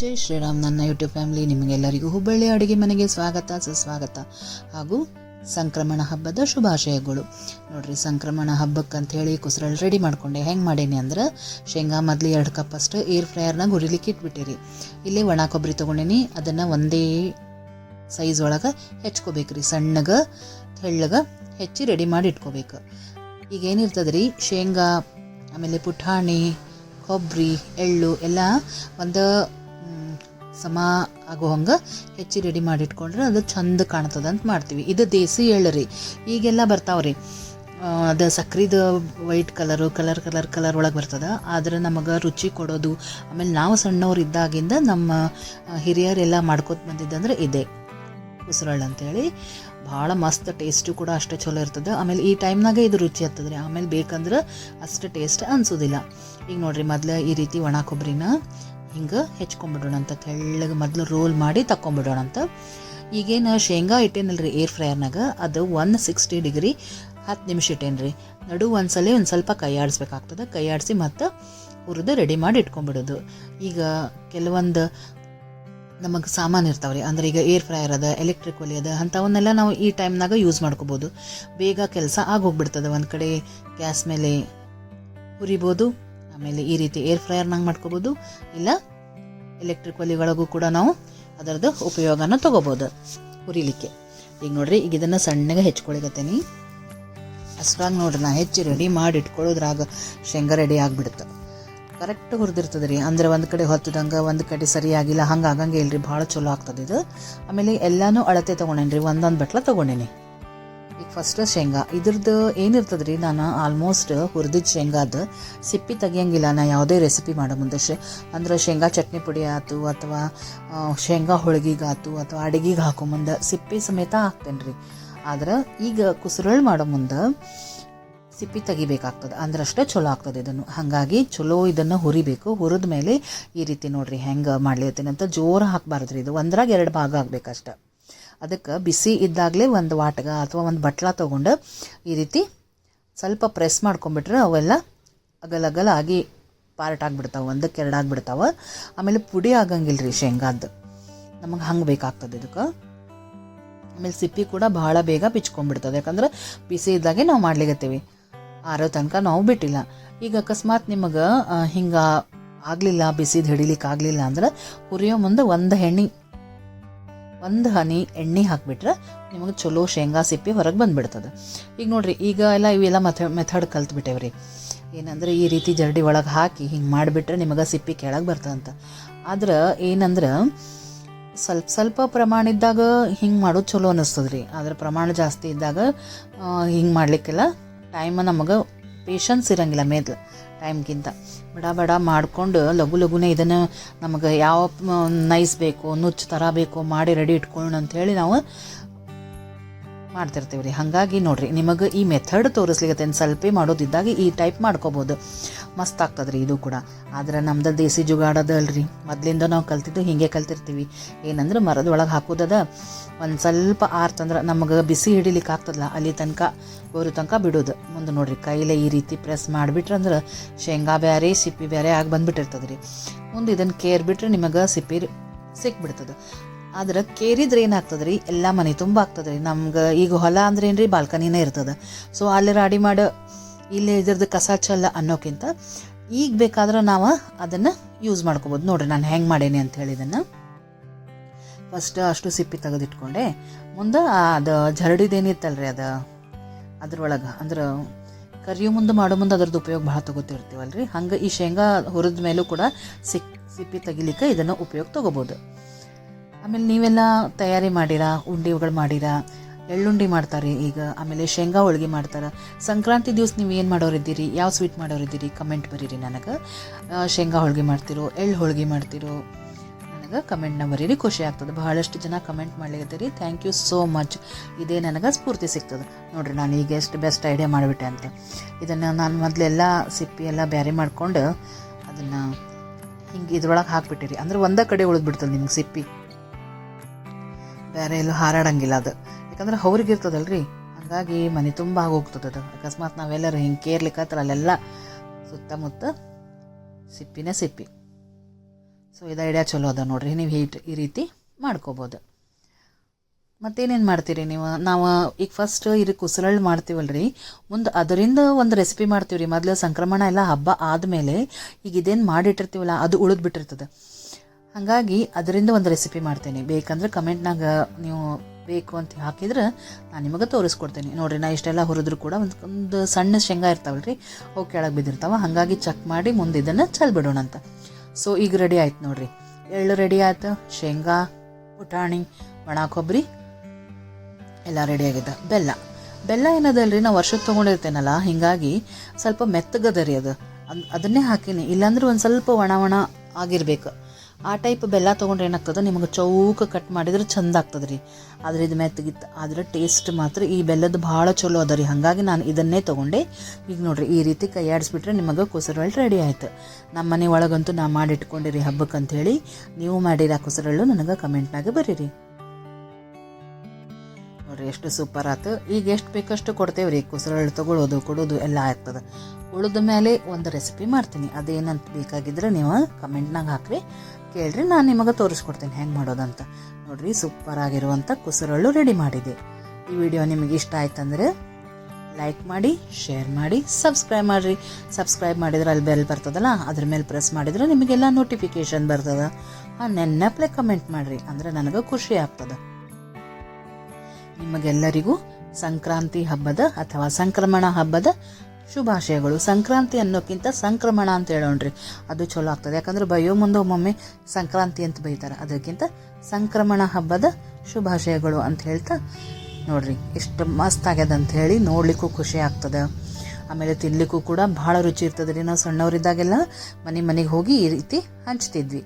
ಜೈ ಶ್ರೀರಾಮ್. ನನ್ನ YouTube family, ನಿಮಗೆಲ್ಲರಿಗೂ ಹುಬ್ಬಳ್ಳಿ ಅಡುಗೆ ಮನೆಗೆ ಸ್ವಾಗತ, ಸುಸ್ವಾಗತ ಹಾಗೂ ಸಂಕ್ರಮಣ ಹಬ್ಬದ ಶುಭಾಶಯಗಳು. ನೋಡ್ರಿ, ಸಂಕ್ರಮಣ ಹಬ್ಬಕ್ಕೆ ಅಂತ ಹೇಳಿ ಕುಸ್ರಳ್ ರೆಡಿ ಮಾಡ್ಕೊಂಡೆ. ಹೆಂಗೆ ಮಾಡೀನಿ ಅಂದ್ರೆ, ಶೇಂಗಾ ಮೊದಲು ಎರಡು ಕಪ್ ಅಷ್ಟು ಏರ್ ಫ್ರೈಯರ್ನಾಗ ಹುರಿಲಿಕ್ಕೆ ಇಟ್ಬಿಟ್ಟಿರಿ. ಇಲ್ಲಿ ಒಣ ಕೊಬ್ಬರಿ ತೊಗೊಂಡಿನಿ. ಅದನ್ನು ಒಂದೇ ಸೈಜ್ ಒಳಗೆ ಹೆಚ್ಕೋಬೇಕ್ರಿ ಸಣ್ಣಗೆ, ತೆಳ್ಳಗೆ ಹೆಚ್ಚಿ ರೆಡಿ ಮಾಡಿ ಇಟ್ಕೋಬೇಕು. ಈಗ ಏನಿರ್ತದೆ ರೀ ಶೇಂಗಾ, ಆಮೇಲೆ ಪುಟಾಣಿ, ಕೊಬ್ಬರಿ, ಎಳ್ಳು ಎಲ್ಲ ಒಂದು ಸಮ ಆಗೋ ಹಂಗೆ ಹೆಚ್ಚಿ ರೆಡಿ ಮಾಡಿ ಇಟ್ಕೊಂಡ್ರೆ ಅದು ಚಂದ ಕಾಣ್ತದ ಅಂತ ಮಾಡ್ತೀವಿ. ಇದು ದೇಸಿ ಎಳ್ಳು ರೀ ಈಗೆಲ್ಲ ಬರ್ತಾವ್ರಿ. ಅದು ಸಕ್ರಿದು white colour colour colour colour ಒಳಗೆ ಬರ್ತದೆ. ಆದರೆ ನಮಗೆ ರುಚಿ ಕೊಡೋದು, ಆಮೇಲೆ ನಾವು ಸಣ್ಣವ್ರು ಇದ್ದಾಗಿಂದ ನಮ್ಮ ಹಿರಿಯರೆಲ್ಲ ಮಾಡ್ಕೊತ ಬಂದಿದ್ದಂದ್ರೆ ಇದೆ. ಉಸಿರಳ್ಳು ಅಂತೇಳಿ ಭಾಳ ಮಸ್ತ್ ಟೇಸ್ಟು ಕೂಡ ಅಷ್ಟು ಚಲೋ ಇರ್ತದೆ. ಆಮೇಲೆ ಈ ಟೈಮ್ನಾಗ ಇದು ರುಚಿ ಆಗ್ತದೆ ಆಮೇಲೆ ಬೇಕಂದ್ರೆ ಅಷ್ಟು ಟೇಸ್ಟ್ ಅನ್ಸೋದಿಲ್ಲ. ಈಗ ನೋಡಿರಿ ಮೊದ್ಲು ಈ ರೀತಿ ಒಣ ಕೊಬ್ಬರಿನ ಹಿಂಗೆ ಹೆಚ್ಕೊಂಡ್ಬಿಡೋಣ ಅಂತ ತೆಳ್ಳಗೆ ಮೊದಲು ರೋಲ್ ಮಾಡಿ ತಕ್ಕೊಂಬಿಡೋಣ ಅಂತ. ಈಗೇನು ಶೇಂಗಾ ಇಟ್ಟೇನಲ್ರಿ ಏರ್ ಫ್ರೈಯರ್ನಾಗ ಅದು ಒನ್ ಸಿಕ್ಸ್ಟಿ ಡಿಗ್ರಿ ಹತ್ತು ನಿಮಿಷ ಇಟ್ಟೇನ್ರಿ. ನಡು ಒಂದ್ಸಲ ಒಂದು ಸ್ವಲ್ಪ ಕೈ ಆಡಿಸ್ಬೇಕಾಗ್ತದೆ ಕೈ ಆಡಿಸಿ ಮತ್ತು ಹುರಿದು ರೆಡಿ ಮಾಡಿ ಇಟ್ಕೊಂಡ್ಬಿಡೋದು ಈಗ ಕೆಲವೊಂದು ನಮಗೆ ಸಾಮಾನು ಇರ್ತಾವ್ರಿ, ಅಂದ್ರೆ ಈಗ ಏರ್ ಫ್ರೈಯರ್ ಅದ ಎಲೆಕ್ಟ್ರಿಕ್ ಒಲಿ ಅದ ಅಂಥವನ್ನೆಲ್ಲ ನಾವು ಈ ಟೈಮ್ನಾಗ ಯೂಸ್ ಮಾಡ್ಕೋಬೋದು. ಬೇಗ ಕೆಲಸ ಆಗೋಗ್ಬಿಡ್ತದೆ ಒಂದು ಕಡೆ, ಗ್ಯಾಸ್ ಮೇಲೆ ಹುರಿಬೋದು. ಆಮೇಲೆ ಈ ರೀತಿ ಏರ್ ಫ್ರೈಯರ್ನಾಗ ಮಾಡ್ಕೋಬೋದು. ಇಲ್ಲ ಎಲೆಕ್ಟ್ರಿಕ್ ಒಳಗೂ ಕೂಡ ನಾವು ಅದರದ್ದು ಉಪಯೋಗನ ತೊಗೋಬೋದು ಹುರಿಲಿಕ್ಕೆ. ಈಗ ನೋಡ್ರಿ, ಈಗ ಇದನ್ನು ಸಣ್ಣಗೆ ಹೆಚ್ಕೊಳಿಗತ್ತೇನಿ ಹಸ್ರಾಗಿ ನೋಡ್ರಿ, ನಾ ಹೆಚ್ಚಿ ರೆಡಿ ಮಾಡಿ ಇಟ್ಕೊಳ್ಳೋದ್ರಾಗ ಶೇಂಗಾ ರೆಡಿ ಆಗಿಬಿಡುತ್ತೆ. ಕರೆಕ್ಟ್ ಹುರಿದಿರ್ತದೆ ರೀ. ಅಂದರೆ ಒಂದು ಕಡೆ ಹೊತ್ತದಂಗೆ, ಒಂದು ಕಡೆ ಸರಿಯಾಗಿಲ್ಲ ಹಂಗೆ ಆಗಂಗೆ ಇಲ್ರಿ, ಭಾಳ ಚಲೋ ಆಗ್ತದೆ ಇದು. ಆಮೇಲೆ ಎಲ್ಲಾನು ಅಳತೆ ತೊಗೊಂಡೇನಿ ರೀ ಒಂದೊಂದು ಬಟ್ಲ ತೊಗೊಂಡೇನಿ. ಈಗ ಫಸ್ಟ್ ಶೇಂಗಾ. ಇದ್ರದ್ದು ಏನಿರ್ತದೆ ರೀ ನಾನು ಆಲ್ಮೋಸ್ಟ್ ಹುರಿದಿದ್ದ ಶೇಂಗಾದ ಸಿಪ್ಪಿ ತೆಗಿಯಂಗಿಲ್ಲ. ನಾ ಯಾವುದೇ ರೆಸಿಪಿ ಮಾಡೋ ಮುಂದೆ ಶೇ, ಅಂದ್ರೆ ಶೇಂಗಾ ಚಟ್ನಿ ಪುಡಿ ಆಯ್ತು ಅಥವಾ ಶೇಂಗಾ ಶೇಂಗಾ ಹೋಳಿಗೆಗಾತು ಅಥವಾ ಅಡಿಗೆಗೆ ಹಾಕೋ ಮುಂದೆ ಸಿಪ್ಪಿ ಸಮೇತ ಹಾಕ್ತೇನೆ ರೀ ಆದ್ರೆ ಈಗ ಕುಸುರಳ್ ಮಾಡೋ ಮುಂದೆ ಸಿಪ್ಪಿ ತೆಗಿಬೇಕಾಗ್ತದೆ. ಅಂದ್ರೆ ಅಷ್ಟೇ ಚಲೋ ಆಗ್ತದೆ ಇದನ್ನು. ಹಾಗಾಗಿ ಚಲೋ ಇದನ್ನು ಹುರಿಬೇಕು. ಹುರಿದ ಮೇಲೆ ಈ ರೀತಿ ನೋಡ್ರಿ ಹೆಂಗೆ ಮಾಡ್ಲಿತ್ತೀನಿ ಅಂತ ಜೋರು ಹಾಕಬಾರ್ದು ರೀ ಇದು ಒಂದ್ರಾಗ ಎರಡು ಭಾಗ ಆಗ್ಬೇಕಷ್ಟೆ. ಅದಕ್ಕೆ ಬಿಸಿ ಇದ್ದಾಗಲೇ ಒಂದು ವಾಟಗ ಅಥವಾ ಒಂದು ಬಟ್ಲ ತೊಗೊಂಡು ಈ ರೀತಿ ಸ್ವಲ್ಪ ಪ್ರೆಸ್ ಮಾಡ್ಕೊಂಬಿಟ್ರೆ ಅವೆಲ್ಲ ಅಗಲಗಲಾಗಿ ಪಾರ್ಟ್ ಆಗಿಬಿಡ್ತಾವೆ, ಒಂದಕ್ಕೆ ಎರಡು ಆಗಿಬಿಡ್ತಾವೆ. ಆಮೇಲೆ ಪುಡಿ ಆಗಂಗಿಲ್ಲ ರೀ ಶೇಂಗಾದ್ದು. ನಮಗೆ ಹಂಗೆ ಬೇಕಾಗ್ತದೆ ಇದಕ್ಕೆ. ಆಮೇಲೆ ಸಿಪ್ಪಿ ಕೂಡ ಭಾಳ ಬೇಗ ಬಿಚ್ಕೊಂಡ್ಬಿಡ್ತದೆ. ಯಾಕಂದ್ರೆ ಬಿಸಿ ಇದ್ದಾಗೆ ನಾವು ಮಾಡ್ಲಿಕತ್ತೀವಿ. ಆರೋ ತನಕ ನಾವು ಬಿಟ್ಟಿಲ್ಲ. ಈಗ ಅಕಸ್ಮಾತ್ ನಿಮಗೆ ಹಿಂಗೆ ಆಗಲಿಲ್ಲ, ಬಿಸಿದು ಹಿಡಿಲಿಕ್ಕೆ ಆಗಲಿಲ್ಲ ಅಂದ್ರೆ ಹುರಿಯೋ ಮುಂದೆ ಒಂದು ಎಣ್ಣೆ ಒಂದು ಹನಿ ಎಣ್ಣೆ ಹಾಕಿಬಿಟ್ರೆ ನಿಮಗೆ ಚಲೋ ಶೇಂಗಾ ಸಿಪ್ಪಿ ಹೊರಗೆ ಬಂದುಬಿಡ್ತದೆ. ಈಗ ನೋಡಿರಿ, ಈಗ ಎಲ್ಲ ಇವೆಲ್ಲ ಮೆಥ ಮೆಥಡ್ ಕಲ್ತ್ಬಿಟ್ಟೇವ್ರಿ. ಏನಂದ್ರೆ ಈ ರೀತಿ ಜರಡಿ ಒಳಗೆ ಹಾಕಿ ಹಿಂಗೆ ಮಾಡಿಬಿಟ್ರೆ ನಿಮಗೆ ಸಿಪ್ಪಿ ಕೆಳಗೆ ಬರ್ತದಂತ. ಆದ್ರೆ ಏನಂದ್ರೆ ಸ್ವಲ್ಪ ಸ್ವಲ್ಪ ಪ್ರಮಾಣ ಇದ್ದಾಗ ಹಿಂಗೆ ಮಾಡೋದು ಚಲೋ ಅನ್ನಿಸ್ತದೆ ರೀ ಆದ್ರೆ ಪ್ರಮಾಣ ಜಾಸ್ತಿ ಇದ್ದಾಗ ಹಿಂಗೆ ಮಾಡಲಿಕ್ಕೆಲ್ಲ ಟೈಮ್ ನಮಗೆ ಪೇಷನ್ಸ್ ಇರಂಗಿಲ್ಲ ಮೇದ್ಲು. ಟೈಮ್ಗಿಂತ ಬಡ ಬಡ ಮಾಡಿಕೊಂಡು ಲಘು ಲಘುನೇ ಇದನ್ನು ನಮಗೆ ಯಾವ ನೈಸ್ ಬೇಕು, ನುಚ್ಚು ಥರ ಬೇಕು ಮಾಡಿ ರೆಡಿ ಇಟ್ಕೊಳ್ಳೋಣ ಅಂಥೇಳಿ ನಾವು ಮಾಡ್ತಿರ್ತೀವಿ ರೀ ಹಾಗಾಗಿ ನೋಡಿರಿ, ನಿಮಗೆ ಈ ಮೆಥಡ್ ತೋರಿಸ್ಲಿಕ್ಕೆ ಸ್ವಲ್ಪ ಮಾಡೋದಿದ್ದಾಗ ಈ ಟೈಪ್ ಮಾಡ್ಕೋಬೋದು. ಮಸ್ತ್ ಆಗ್ತದ್ರಿ ಇದು ಕೂಡ. ಆದ್ರೆ ನಮ್ದು ದೇಸಿ ಜುಗಾಡದಲ್ರಿ ಮೊದಲಿಂದ ನಾವು ಕಲ್ತಿದ್ದು ಹೀಗೆ ಕಲ್ತಿರ್ತೀವಿ. ಏನಂದ್ರೆ ಮರದೊಳಗೆ ಹಾಕೋದದ ಒಂದು ಸ್ವಲ್ಪ ಆರ್ತಂದ್ರೆ ನಮಗೆ ಬಿಸಿ ಹಿಡಿಲಿಕ್ಕೆ ಆಗ್ತದಲ್ಲ ಅಲ್ಲಿ ತನಕ, ಗೋರು ತನಕ ಬಿಡೋದು. ಮುಂದೆ ನೋಡಿರಿ, ಕೈಲೇ ಈ ರೀತಿ ಪ್ರೆಸ್ ಮಾಡಿಬಿಟ್ರಂದ್ರೆ ಶೇಂಗಾ ಬೇರೆ ಸಿಪ್ಪಿ ಬೇರೆ ಆಗಿ ಬಂದುಬಿಟ್ಟಿರ್ತದ್ರಿ. ಮುಂದೆ ಇದನ್ನು ಕೇರ್ಬಿಟ್ರೆ ನಿಮಗೆ ಸಿಪ್ಪಿ ಸಿಕ್ಬಿಡ್ತದೆ. ಆದ್ರೆ ಕೇರಿದ್ರೆ ಏನಾಗ್ತದೆ ರೀ ಎಲ್ಲ ಮನೆ ತುಂಬ ಆಗ್ತದೆ ರೀ ನಮ್ಗೆ ಈಗ ಹೊಲ ಅಂದ್ರೆ ಏನ್ರಿ ಬಾಲ್ಕನಿನೇ ಇರ್ತದೆ. ಸೊ ಅಲ್ಲಿ ರಾಡಿ ಮಾಡಿ, ಇಲ್ಲಿ ಇದ್ರದ್ದು ಕಸ ಚಲ್ಲ ಅನ್ನೋಕ್ಕಿಂತ ಈಗ ಬೇಕಾದ್ರೆ ನಾವು ಅದನ್ನು ಯೂಸ್ ಮಾಡ್ಕೋಬೋದು. ನೋಡಿರಿ ನಾನು ಹೆಂಗೆ ಮಾಡೇನಿ ಅಂತ ಹೇಳಿ ಇದನ್ನು. ಫಸ್ಟ್ ಅಷ್ಟು ಸಿಪ್ಪಿ ತೆಗೆದಿಟ್ಕೊಂಡೆ. ಮುಂದೆ ಅದು ಜರಡಿದೇನಿತ್ತಲ್ರಿ ಅದು? ಅದ್ರೊಳಗೆ ಅಂದ್ರೆ ಕರಿಯು ಮುಂದೆ ಮಾಡೋ ಮುಂದೆ ಅದ್ರದ್ದು ಉಪಯೋಗ ಭಾಳ ತಗೋತಿರ್ತೀವಲ್ರಿ. ಹಂಗೆ ಈ ಶೇಂಗಾ ಹುರಿದ ಮೇಲೂ ಕೂಡ ಸಿಕ್, ಸಿಪ್ಪಿ ತೆಗಿಲಿಕ್ಕೆ ಇದನ್ನು ಉಪಯೋಗ ತಗೋಬೋದು. ಆಮೇಲೆ ನೀವೆಲ್ಲ ತಯಾರಿ ಮಾಡಿರಾ ಉಂಡಿಗಳು ಮಾಡಿರಾ? ಎಳ್ಳುಂಡಿ ಮಾಡ್ತಾರೆ ಈಗ, ಆಮೇಲೆ ಶೇಂಗಾ ಹೋಳಿಗೆ ಮಾಡ್ತಾರೆ. ಸಂಕ್ರಾಂತಿ ದಿವಸ ನೀವು ಏನು ಮಾಡೋರಿದ್ದೀರಿ ಯಾವ ಸ್ವೀಟ್ ಮಾಡೋರಿದ್ದೀರಿ ಕಮೆಂಟ್ ಬರೀರಿ ನನಗೆ. ಶೇಂಗಾ ಹೋಳಿಗೆ ಮಾಡ್ತಿರೋ, ಎಳ್ಳು ಹೋಳಿಗೆ ಮಾಡ್ತಿರೋ ನನಗೆ ಕಮೆಂಟ್ನ ಬರೀರಿ, ಖುಷಿ ಆಗ್ತದೆ. ಬಹಳಷ್ಟು ಜನ ಕಮೆಂಟ್ ಮಾಡ್ಲಿಕತ್ತೀರಿ. ಥ್ಯಾಂಕ್ ಯು ಸೋ ಮಚ್ ಇದೇ ನನಗೆ ಸ್ಫೂರ್ತಿ ಸಿಗ್ತದೆ. ನೋಡಿರಿ, ನಾನು ಈಗ ಎಷ್ಟು ಬೆಸ್ಟ್ ಐಡಿಯಾ ಮಾಡಿಬಿಟ್ಟೆ ಅಂತೆ. ಇದನ್ನು ನಾನು ಮೊದಲೆಲ್ಲ ಸಿಪ್ಪಿ ಎಲ್ಲ ಬ್ಯಾರೆ ಮಾಡ್ಕೊಂಡು ಅದನ್ನು ಹಿಂಗೆ ಇದ್ರೊಳಗೆ ಹಾಕ್ಬಿಟ್ಟಿರಿ. ಅಂದ್ರೆ ಒಂದೇ ಕಡೆ ಉಳಿದ್ಬಿಡ್ತದೆ ನಿಮ್ಗೆ ಸಿಪ್ಪಿ. ಬೇರೆ ಎಲ್ಲೂ ಹಾರಾಡಂಗಿಲ್ಲ ಅದು. ಯಾಕಂದ್ರೆ ಅವ್ರಿಗೆ ಇರ್ತದಲ್ರಿ ಹಾಗಾಗಿ ಮನೆ ತುಂಬ ಆಗೋಗ್ತದೆ ಅದು. ಅಕಸ್ಮಾತ್ ನಾವೆಲ್ಲರೂ ಹಿಂಗೆ ಕೇರ್ಲಿಕ್ಕೆ ಅಲ್ಲೆಲ್ಲ. ಸುತ್ತಮುತ್ತ ಸಿಪ್ಪಿನೇ ಸಿಪ್ಪಿ. ಸೊ ಇದು ಐಡಿಯಾ ಚಲೋ ಅದ ನೋಡ್ರಿ. ನೀವು ಹೀಟ್ ಈ ರೀತಿ ಮಾಡ್ಕೋಬೋದು. ಮತ್ತೇನೇನು ಮಾಡ್ತೀರಿ ನೀವು? ನಾವು ಈಗ ಫಸ್ಟ್ ಇದು ಕುಸರಳ್ಳಿ ಮಾಡ್ತೀವಲ್ರಿ. ಮುಂದೆ ಅದರಿಂದ ಒಂದು ರೆಸಿಪಿ ಮಾಡ್ತೀವಿ ರೀ ಮೊದಲು ಸಂಕ್ರಮಣ ಎಲ್ಲ ಹಬ್ಬ ಆದಮೇಲೆ ಈಗ ಇದೇನು ಮಾಡಿಟ್ಟಿರ್ತೀವಲ್ಲ, ಅದು ಉಳಿದು ಬಿಟ್ಟಿರ್ತದೆ. ಹಾಗಾಗಿ ಅದರಿಂದ ಒಂದು ರೆಸಿಪಿ ಮಾಡ್ತೇನೆ. ಬೇಕಂದ್ರೆ ಕಮೆಂಟ್ನಾಗ ನೀವು ಬೇಕು ಅಂತ ಹಾಕಿದ್ರೆ ನಾನು ನಿಮಗೆ ತೋರಿಸ್ಕೊಡ್ತೇನೆ. ನೋಡ್ರಿ, ನಾ ಇಷ್ಟೆಲ್ಲ ಹುರಿದ್ರು ಕೂಡ ಒಂದು ಒಂದು ಸಣ್ಣ ಶೇಂಗಾ ಇರ್ತಾವಲ್ಲ ರೀ ಅವು ಕೆಳಗೆ ಬಿದ್ದಿರ್ತಾವೆ. ಹಾಗಾಗಿ ಚೆಕ್ ಮಾಡಿ ಮುಂದೆ ಇದನ್ನು ಚೆಲ್ಬಿಡೋಣ ಅಂತ. ಸೊ ಈಗ ರೆಡಿ ಆಯ್ತು ನೋಡ್ರಿ. ಎಳ್ಳು ರೆಡಿ ಆಯ್ತು. ಶೇಂಗಾ ಪುಟಾಣಿ ಒಣ ಕೊಬ್ಬರಿ ಎಲ್ಲ ರೆಡಿ ಆಗಿದೆ ಬೆಲ್ಲ. ಬೆಲ್ಲ ಏನದಲ್ರಿ ನಾವು ವರ್ಷದ ತೊಗೊಂಡಿರ್ತೇನಲ್ಲ, ಹೀಗಾಗಿ ಸ್ವಲ್ಪ ಮೆತ್ತಗದ ರೀ ಅದು. ಅದ್- ಅದನ್ನೇ ಹಾಕಿನಿ. ಇಲ್ಲಾಂದ್ರೆ ಒಂದು ಸ್ವಲ್ಪ ಒಣ ಒಣ ಆಗಿರ್ಬೇಕು. ಆ ಟೈಪ್ ಬೆಲ್ಲ ತೊಗೊಂಡ್ರೆ ಏನಾಗ್ತದೆ? ನಿಮಗೆ ಚೌಕ ಕಟ್ ಮಾಡಿದ್ರೆ ಚಂದ ಆಗ್ತದೆ ರೀ ಆದ್ರೆ ಇದು ಮೆತ್ತಗಿತ್ತು ಆದ್ರೆ ಟೇಸ್ಟ್ ಮಾತ್ರ ಈ ಬೆಲ್ಲದ ಭಾಳ ಚಲೋ ಅದ ರೀ. ಹಾಗಾಗಿ ನಾನು ಇದನ್ನೇ ತೊಗೊಂಡೆ. ಈಗ ನೋಡಿರಿ, ಈ ರೀತಿ ಕೈ ಆಡಿಸ್ಬಿಟ್ರೆ ನಿಮಗೆ ಕುಸರಳ್ಳಿ ರೆಡಿ ಆಯ್ತು. ನಮ್ಮ ಮನೆ ಒಳಗಂತೂ ನಾ ಮಾಡಿಟ್ಕೊಂಡಿರಿ ಹಬ್ಬಕ್ಕೆ ಅಂಥೇಳಿ ನೀವು ಮಾಡಿರ ಕುಸರಳ್ಳು ನನಗೆ ಕಮೆಂಟ್ನಾಗ ಬರೀರಿ. ನೋಡಿರಿ, ಎಷ್ಟು ಸೂಪರ್ ಆಯ್ತು ಈಗ ಎಷ್ಟು ಬೇಕಷ್ಟು ಕೊಡ್ತೇವೆ ರೀ ಕುಸರಳ್ಳಿ ತೊಗೊಳ್ಳೋದು ಕೊಡೋದು ಎಲ್ಲ ಆಗ್ತದೆ. ಉಳಿದ ಮೇಲೆ ಒಂದು ರೆಸಿಪಿ ಮಾಡ್ತೀನಿ. ಅದೇನಂತ ಬೇಕಾಗಿದ್ರೆ ನೀವು ಕಮೆಂಟ್ನಾಗ ಹಾಕ್ರಿ. ಕೇಳ್ರಿ, ನಾನು ನಿಮಗೆ ತೋರಿಸ್ಕೊಡ್ತೀನಿ ಹೆಂಗೆ ಮಾಡೋದಂತ. ನೋಡ್ರಿ ಸೂಪರ್ ಆಗಿರುವಂಥ ಕುಸರಳ್ಳು ರೆಡಿ ಮಾಡಿದೆ. ಈ ವಿಡಿಯೋ ನಿಮಗೆ ಇಷ್ಟ ಆಯ್ತಂದ್ರೆ ಲೈಕ್ ಮಾಡಿ ಶೇರ್ ಮಾಡಿ ಸಬ್ಸ್ಕ್ರೈಬ್ ಮಾಡಿರಿ. ಸಬ್ಸ್ಕ್ರೈಬ್ ಮಾಡಿದ್ರೆ ಅಲ್ಲಿ ಬೆಲ್ ಬರ್ತದಲ್ಲ, ಅದ್ರ ಮೇಲೆ ಪ್ರೆಸ್ ಮಾಡಿದ್ರೆ ನಿಮಗೆಲ್ಲ ನೋಟಿಫಿಕೇಶನ್ ಬರ್ತದೆ. ಆ ನೆನ್ನಪ್ಲೆ ಕಮೆಂಟ್ ಮಾಡಿರಿ, ಅಂದ್ರೆ ನನಗೆ ಖುಷಿ ಆಗ್ತದೆ. ನಿಮಗೆಲ್ಲರಿಗೂ ಸಂಕ್ರಾಂತಿ ಹಬ್ಬದ ಅಥವಾ ಸಂಕ್ರಮಣ ಹಬ್ಬದ ಶುಭಾಶಯಗಳು. ಸಂಕ್ರಾಂತಿ ಅನ್ನೋಕ್ಕಿಂತ ಸಂಕ್ರಮಣ ಅಂತ ಹೇಳೋಣ್ರಿ. ಅದು ಚಲೋ ಆಗ್ತದೆ. ಯಾಕಂದ್ರೆ ಬಯೋ ಮುಂದೆ ಒಮ್ಮೊಮ್ಮೆ ಸಂಕ್ರಾಂತಿ ಅಂತ ಬೈತಾರೆ. ಅದಕ್ಕಿಂತ ಸಂಕ್ರಮಣ ಹಬ್ಬದ ಶುಭಾಶಯಗಳು ಅಂತ ಹೇಳ್ತಾ ನೋಡ್ರಿ. ಎಷ್ಟು ಮಸ್ತ್ ಆಗ್ಯದ ಅಂತ ಹೇಳಿ ನೋಡ್ಲಿಕ್ಕೂ ಖುಷಿ ಆಗ್ತದೆ. ಆಮೇಲೆ ತಿನ್ನಲಿಕ್ಕೂ ಕೂಡ ಭಾಳ ರುಚಿ ಇರ್ತದೆ ರೀ. ನಾವು ಸಣ್ಣವರಿದ್ದಾಗೆಲ್ಲ ಮನೆ ಮನೆಗೆ ಹೋಗಿ ಈ ರೀತಿ ಹಂಚ್ತಿದ್ವಿ.